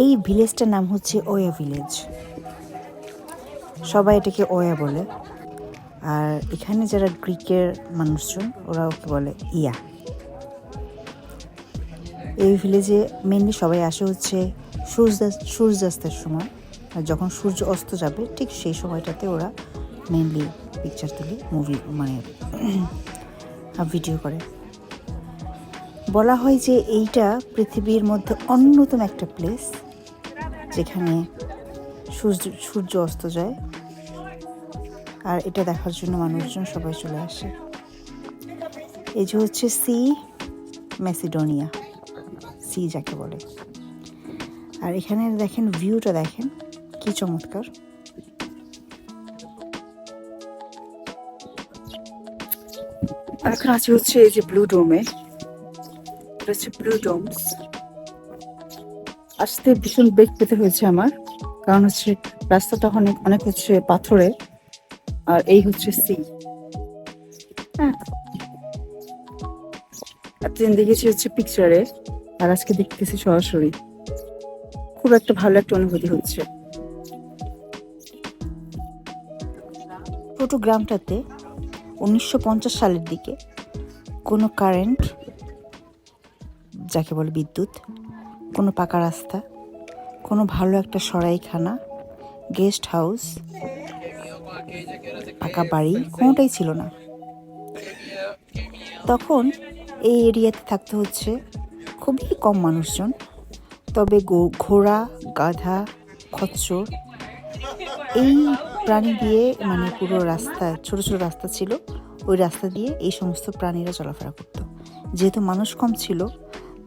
এই ভিলেজটার নাম হচ্ছে ওয়া ভিলেজ। সবাই এটাকে ওয়া বলে। আর এখানে যারা গ্রিকের মানুষজন ওরা ওকে বলে ইয়া। এই ভিলেজে মেনলি সবাই আসে হচ্ছে সূর্যাস্ত সূর্যাস্তের সময়। আর যখন সূর্য অস্ত যাবে, ঠিক সেই সময়টাতে ওরা মেনলি পিকচার তুলে মুভি মানে ভিডিও করে। বলা হয় যে এইটা পৃথিবীর মধ্যে অন্যতম একটা প্লেস যেখানে সূর্য সূর্য অস্ত যায়। আর এটা দেখার জন্য মানুষজন সবাই চলে আসে। এই যে হচ্ছে সি, ম্যাসিডোনিয়া। সি যাকে বলে। আর এখানে দেখেন ভিউটা দেখেন, কি চমৎকার। এখন আছে হচ্ছে এই যে ব্লু ডোমে এটা হচ্ছে ব্লু ডোমস আসতে ভীষণ বেগ পেতে হয়েছে আমার, কারণ হচ্ছে রাস্তাটা অনেক অনেক হচ্ছে পাথরে, আর এই হচ্ছে সি হ্যাঁ। এতদিন দেখেছি হচ্ছে পিকচারে আর আজকে দেখতেছি সরাসরি। খুব একটা ভালো একটা অনুভূতি হচ্ছে। ছোট উনিশশো পঞ্চাশ সালের দিকে কোনো কারেন্ট যাকে বলে বিদ্যুৎ, কোনো পাকা রাস্তা, কোনো ভালো একটা সরাইখানা, গেস্ট হাউস, পাকা বাড়ি, কোনোটাই ছিল না। তখন এই এরিয়াতে থাকতে হচ্ছে খুবই কম মানুষজন, তবে ঘোড়া, গাধা, খচ্চর, এই প্রাণী দিয়ে মানে পুরো রাস্তা, ছোট ছোট রাস্তা ছিল, ওই রাস্তা দিয়ে এই সমস্ত প্রাণীরা চলাফেরা করতো। যেহেতু মানুষ কম ছিল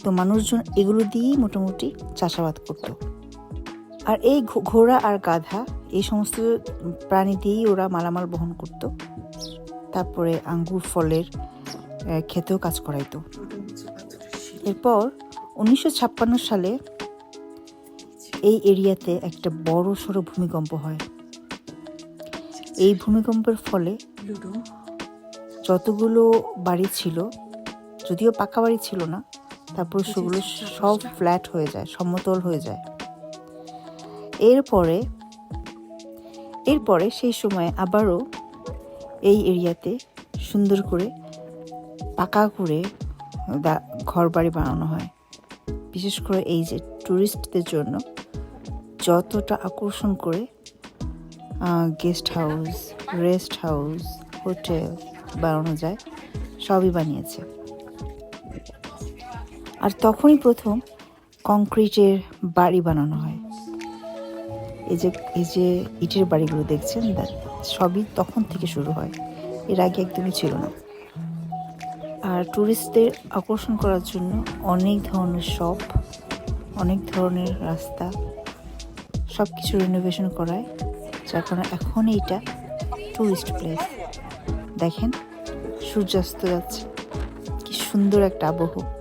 তো মানুষজন এগুলো দিয়েই মোটামুটি চাষাবাদ করতো। আর এই ঘোড়া আর গাধা, এই সমস্ত প্রাণী দিয়েই ওরা মালামাল বহন করত। তারপরে আঙ্গুর, ফলের ক্ষেতেও কাজ করাইতো। এরপর উনিশশো ছাপ্পান্ন সালে এই এরিয়াতে একটা বড় সড়ো ভূমিকম্প হয়। এই ভূমিকম্পের ফলে যতগুলো বাড়ি ছিল, যদিও পাকা বাড়ি ছিল না তারপর সেগুলো সব ফ্ল্যাট হয়ে যায় সমতল হয়ে যায়। এরপরে এরপরে সেই সময় আবারও এই এরিয়াতে সুন্দর করে পাকা করে ঘর বাড়ি বানানো হয়। বিশেষ করে এই যে ট্যুরিস্টদের জন্য যতটা আকর্ষণ করে guest house rest house hotel বানানো যায় সবই বানিয়েছে। আর তখনই প্রথম কংক্রিটের বাড়ি বানানো হয়। এই যে এই যে ইটের বাড়িগুলো দেখছেন সবই তখন থেকে শুরু হয়। এর আগে একদমই ছিল না। আর ট্যুরিস্টদের আকর্ষণ করার জন্য অনেক ধরনের শপ, অনেক ধরনের রাস্তা সব কিছু রিনোভেশন করায়, যার কারণে এখন এইটা ট্যুরিস্ট প্লেস দেখেন, সূর্যাস্ত যাচ্ছে। কি সুন্দর একটা আবহ।